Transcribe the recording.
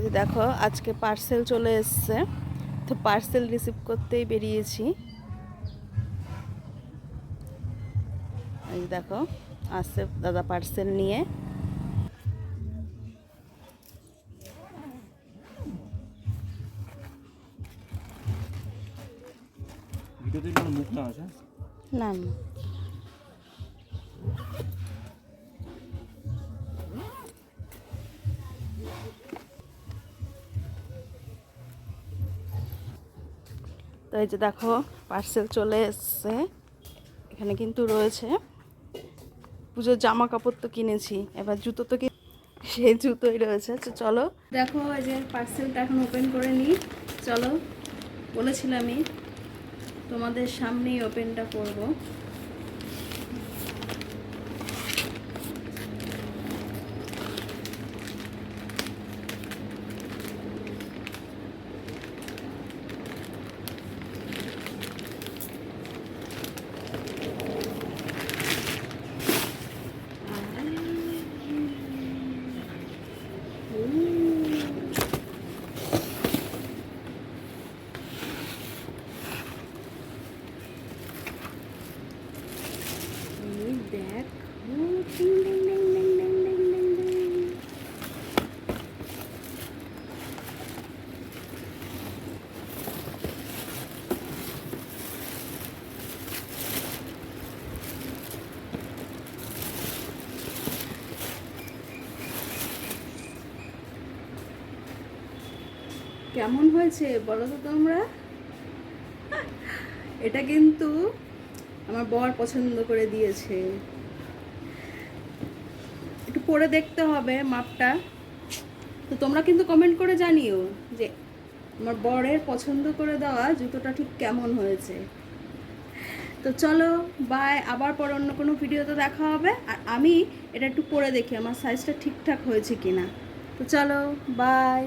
এই দেখো আজকে পার্সেল চলে এসছে। তো পার্সেল রিসিভ করতেই বেরিয়েছি। এই দেখো আসছে দাদা পার্সেল নিয়ে। না। তো এই যে দেখো পার্সেল চলে এসছে। এখানে কিন্তু রয়েছে। পুজোর জামা কাপড় তো কিনেছি, এবার জুতো তো সেই জুতোই রয়েছে। চলো। দেখো, এই যে পার্সেলটা এখন ওপেন করে নিই। চলো, বলেছিলামই তোমাদের সামনেই ওপেনটা করব। কেমন হয়েছে বলো তো তোমরা? এটা কিন্তু আমার বর পছন্দ করে দিয়েছে। একটু পরে দেখতে হবে মাপটা। তো তোমরা কিন্তু কমেন্ট করে জানিও যে আমার বরের পছন্দ করে দেওয়া জুতোটা ঠিক কেমন হয়েছে। তো চলো বাই আবার পরে অন্য কোনো ভিডিওতে দেখা হবে। আর আমি এটা একটু পরে দেখি, আমার সাইজটা ঠিকঠাক হয়েছে কিনা। তো চলো বাই